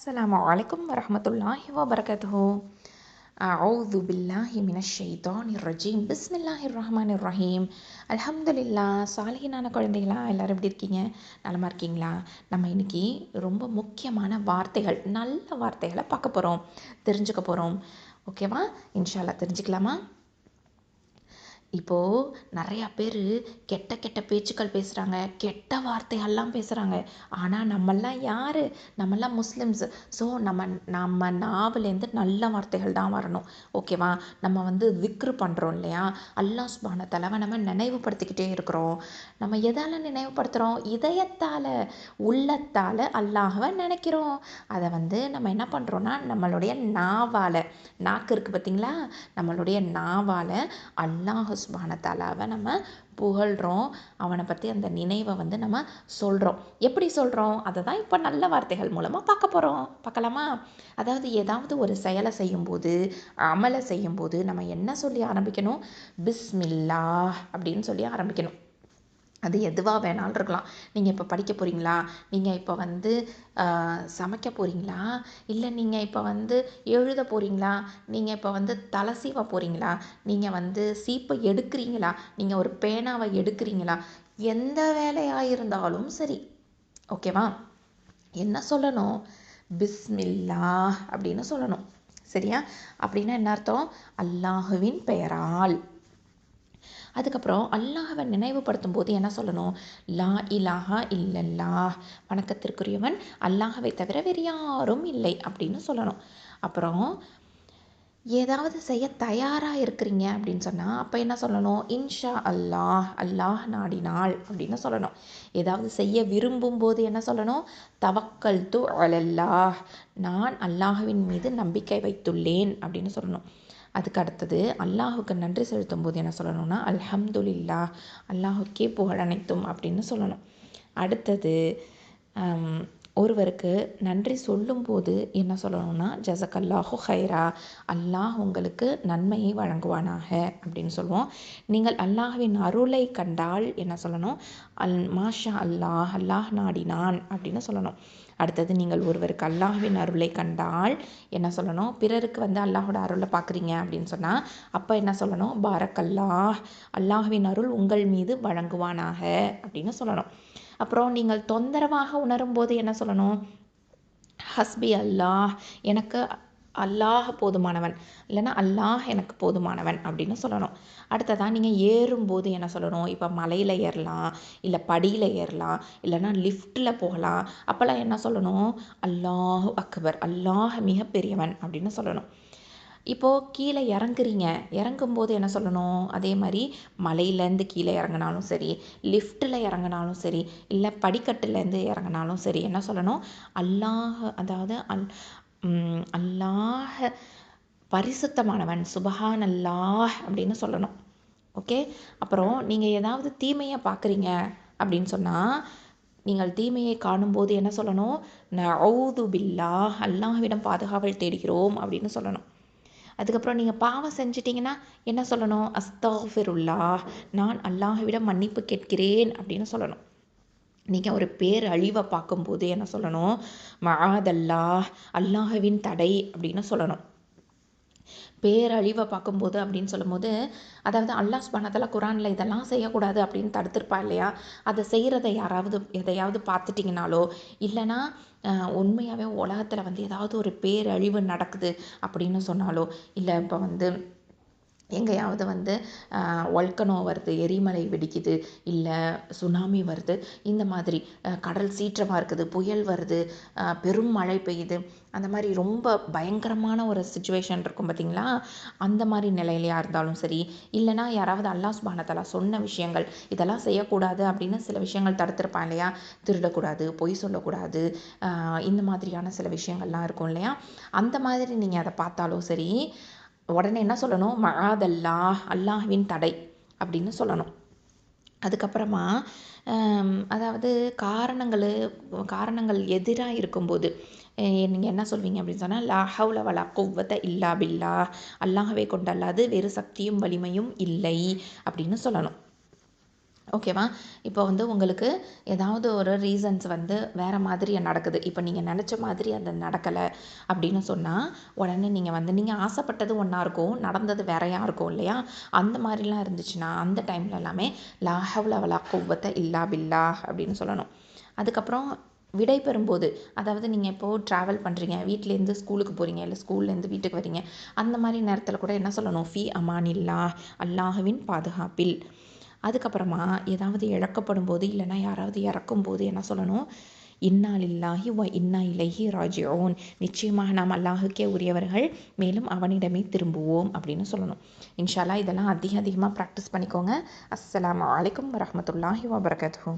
السلام عليكم ورحمة الله وبركاته أعوذ بالله من الشيطان الرجيم بسم الله الرحمن الرحيم அல்ஹம்துலில்லா சாலிஹினான குழந்தைகளா எல்லாரும் எப்படி இருக்கீங்க நலமா இருக்கீங்களா நம்ம இன்னைக்கு ரொம்ப முக்கியமான வார்த்தைகள் நல்ல வார்த்தைகளை பார்க்க போகிறோம் தெரிஞ்சுக்க போகிறோம் ஓகேவா இன்ஷால்லா தெரிஞ்சுக்கலாமா இப்போது நிறையா பேர் கெட்ட கெட்ட பேச்சுக்கள் பேசுகிறாங்க கெட்ட வார்த்தைகள்லாம் பேசுகிறாங்க ஆனால் நம்மெல்லாம் யார்? நம்மெல்லாம் முஸ்லிம்ஸ். ஸோ நம்ம நம்ம நாவிலேருந்து நல்ல வார்த்தைகள் தான் வரணும். ஓகேவா நம்ம வந்து விக்ரு பண்ணுறோம் இல்லையா? அல்லா சுபான தலைவை நம்ம நினைவுபடுத்திக்கிட்டே இருக்கிறோம். நம்ம எதால் நினைவுபடுத்துகிறோம் இதயத்தால் உள்ளத்தால் அல்லாஹவை நினைக்கிறோம். அதை வந்து நம்ம என்ன பண்ணுறோன்னா நம்மளுடைய நாவால் நாக்கு இருக்குது பார்த்தீங்களா நம்மளுடைய நாவால் அல்லாஹ் சுபானத்தாலாவை நம்ம புகழ்கிறோம் அவனை பற்றி அந்த நினைவை வந்து நம்ம சொல்கிறோம் எப்படி சொல்கிறோம் அதை தான் இப்போ நல்ல வார்த்தைகள் மூலமாக பார்க்க போகிறோம் பார்க்கலாமா? அதாவது ஏதாவது ஒரு செயலை செய்யும்போது அமலை செய்யும்போது நம்ம என்ன சொல்லி ஆரம்பிக்கணும்? பிஸ்மில்லா அப்படின்னு சொல்லி ஆரம்பிக்கணும். அது எதுவாக வேணாலும் இருக்கலாம். நீங்கள் இப்போ படிக்க போகிறீங்களா நீங்கள் இப்போ வந்து சமைக்க போகிறீங்களா இல்லை நீங்கள் இப்போ வந்து எழுத போகிறீங்களா நீங்கள் இப்போ வந்து தலை சீவ போகிறீங்களா நீங்கள் வந்து சீப்பை எடுக்கிறீங்களா? நீங்கள் ஒரு பேனாவை எடுக்கிறீங்களா? எந்த வேலையாக இருந்தாலும் சரி. ஓகேவா? என்ன சொல்லணும்? பிஸ்மில்லா அப்படின்னு சொல்லணும். சரியா? அப்படின்னா என்ன அர்த்தம்? அல்லாஹுவின் பெயரால். அதுக்கப்புறம் அல்லாஹவை நினைவுபடுத்தும் போது என்ன சொல்லணும்? லா இலாஹா இல்லல்லா வணக்கத்திற்குரியவன் அல்லாஹவை தவிர வேறு யாரும் இல்லை அப்படின்னு சொல்லணும். அப்புறம் ஏதாவது செய்ய தயாராக இருக்கிறீங்க அப்படின்னு சொன்னால் அப்போ என்ன சொல்லணும்? இன்ஷா அல்லாஹ் அல்லாஹ் நாடினாள் அப்படின்னு சொல்லணும். ஏதாவது செய்ய விரும்பும் போது என்ன சொல்லணும்? தவக்கல் து அலல்லாஹ். நான் அல்லாஹுவின் மீது நம்பிக்கை வைத்துள்ளேன் அப்படின்னு சொல்லணும். அதுக்கு அடுத்தது அல்லாஹுக்கு நன்றி செலுத்தும் போது என்ன சொல்லணும்னா அல்ஹம்துலில்லா அல்லாஹுக்கே புகழ் அனைத்தும் அப்படின்னு சொல்லணும். அடுத்தது ஒருவருக்கு நன்றி சொல்லும்போது என்ன சொல்லணும்னா ஜசக் அல்லாஹு ஹைரா அல்லாஹ் உங்களுக்கு நன்மையை வழங்குவானாக அப்படின்னு சொல்லுவோம். நீங்கள் அல்லாஹ்வின் அருளை கண்டால் என்ன சொல்லணும்? அல் மாஷா அல்லாஹ் அல்லாஹ் நாடினான் அப்படின்னு சொல்லணும். அடுத்தது நீங்கள் ஒருவருக்கு அல்லாஹுவின் அருளை கண்டால் என்ன சொல்லணும்? பிறருக்கு வந்து அல்லாஹோட அருளை பார்க்குறீங்க அப்படின்னு சொன்னால் அப்போ என்ன சொல்லணும்? பாரக்கல்லாஹ் அல்லாஹுவின் அருள் உங்கள் மீது வழங்குவானாக அப்படின்னு சொல்லணும். அப்புறம் நீங்கள் தொந்தரவாக உணரும் போது என்ன சொல்லணும்? ஹஸ்பி அல்லாஹ் எனக்கு அல்லாஹ் போதுமானவன். இல்லைன்னா அல்லாஹ் எனக்கு போதுமானவன் அப்படின்னு சொல்லணும். அடுத்ததான் நீங்கள் ஏறும்போது என்ன சொல்லணும்? இப்போ மலையில் ஏறலாம் இல்லை படியில் ஏறலாம் இல்லைன்னா லிஃப்ட்டில் போகலாம். அப்போல்லாம் என்ன சொல்லணும்? அல்லாஹ் அக்பர் அல்லாஹ் மிகப்பெரியவன் அப்படின்னு சொல்லணும். இப்போது கீழே இறங்குறீங்க. இறங்கும்போது என்ன சொல்லணும்? அதே மாதிரி மலையிலேருந்து கீழே இறங்கினாலும் சரி லிஃப்ட்டில் இறங்கினாலும் சரி இல்லை படிக்கட்டுலேருந்து இறங்கினாலும் சரி என்ன சொல்லணும்? அல்லாஹ் அதாவது அல் அல்லாஹ பரிசுத்தமானவன் சுபஹான் அல்லாஹ் அப்படின்னு சொல்லணும். ஓகே? அப்புறம் நீங்கள் ஏதாவது தீமையை பார்க்குறீங்க அப்படின்னு சொன்னால் நீங்கள் தீமையை காணும்போது என்ன சொல்லணும்? நவுது பில்லா அல்லாஹ்விடம் பாதுகாவல் தேடுகிறோம் அப்படின்னு சொல்லணும். அதுக்கப்புறம் நீங்கள் பாவம் செஞ்சிட்டிங்கன்னா என்ன சொல்லணும்? அஸ்தாஃபிருல்லா நான் அல்லாஹ்விடம் மன்னிப்பு கேட்கிறேன் அப்படின்னு சொல்லணும். நீங்கள் ஒரு பேரழிவை பார்க்கும்போது என்ன சொல்லணும்? மகாதல்லா அல்லாஹவின் தடை அப்படின்னு சொல்லணும். பேரழிவை பார்க்கும்போது அப்படின்னு சொல்லும்போது அதாவது அல்லாஹ் சுபானத்தில் குரானில் இதெல்லாம் செய்யக்கூடாது அப்படின்னு தடுத்திருப்பா இல்லையா? அதை செய்கிறத யாராவது எதையாவது பார்த்துட்டிங்கனாலோ இல்லைனா உண்மையாகவே உலகத்தில் வந்து ஏதாவது ஒரு பேரழிவு நடக்குது அப்படின்னு சொன்னாலோ இல்லை இப்போ வந்து எங்கேயாவது வந்து ஒல்கனோ வருது எரிமலை வெடிக்குது இல்லை சுனாமி வருது இந்த மாதிரி கடல் சீற்றமாக இருக்குது புயல் வருது பெரும் மழை பெய்யுது அந்த மாதிரி ரொம்ப பயங்கரமான ஒரு சுச்சுவேஷன் இருக்கும் பார்த்தீங்களா அந்த மாதிரி நிலையிலையா இருந்தாலும் சரி இல்லைனா யாராவது அல்லாஹ் சுபானத்தலா சொன்ன விஷயங்கள் இதெல்லாம் செய்யக்கூடாது அப்படின்னு சில விஷயங்கள் தடுத்திருப்பான் இல்லையா? திருடக்கூடாது பொய் சொல்லக்கூடாது இந்த மாதிரியான சில விஷயங்கள்லாம் இருக்கும் இல்லையா? அந்த மாதிரி நீங்கள் அதை பார்த்தாலும் சரி உடனே என்ன சொல்லணும்? மகாதல்லா அல்லாஹ்வின் தடை அப்படின்னு சொல்லணும். அதுக்கப்புறமா அதாவது காரணங்கள் காரணங்கள் எதிராக இருக்கும்போது நீங்கள் என்ன சொல்வீங்க அப்படின்னு சொன்னால் லா ஹவுல வலா குவ்வத்த இல்லா பில்லா அல்லாஹவே கொண்டல்லாது வேறு சக்தியும் வலிமையும் இல்லை அப்படின்னு சொல்லணும். ஓகேவா இப்போ வந்து உங்களுக்கு ஏதாவது ஒரு ரீசன்ஸ் வந்து வேறு மாதிரி நடக்குது. இப்போ நீங்கள் நினச்ச மாதிரி அது நடக்கலை அப்படின்னு சொன்னால் உடனே நீங்கள் வந்து நீங்கள் ஆசைப்பட்டது ஒன்றா இருக்கும் நடந்தது வேறையாக இருக்கும் இல்லையா? அந்த மாதிரிலாம் இருந்துச்சுன்னா அந்த டைமில் எல்லாமே லா ஹவ்ல வலா இல்லா பில்லா அப்படின்னு சொல்லணும். அதுக்கப்புறம் விடை பெறும்போது அதாவது நீங்கள் இப்போது ட்ராவல் பண்ணுறீங்க வீட்டிலேருந்து ஸ்கூலுக்கு போகிறீங்க இல்லை ஸ்கூல்லேருந்து வீட்டுக்கு வரீங்க அந்த மாதிரி நேரத்தில் கூட என்ன சொல்லணும்? ஃபி அமானில்லா அல்லாஹுவின் பாதுகாப்பில். அதுக்கப்புறமா ஏதாவது இழக்கப்படும் போது இல்லைன்னா யாராவது இறக்கும் போது என்ன சொல்லணும்? இன்னா லில்லாஹி வ இன்னா இலஹி ராஜிஊன். நிச்சயமாக நாம் அல்லாஹுக்கே உரியவர்கள். மேலும் அவனிடமே திரும்புவோம் அப்படின்னு சொல்லணும். இன்ஷால்லா இதெல்லாம் அதிக அதிகமாக ப்ராக்டிஸ் பண்ணிக்கோங்க. அஸ்லாம் அலைக்கும் வரமத்துல்லாஹி வபரகாத்துஹு.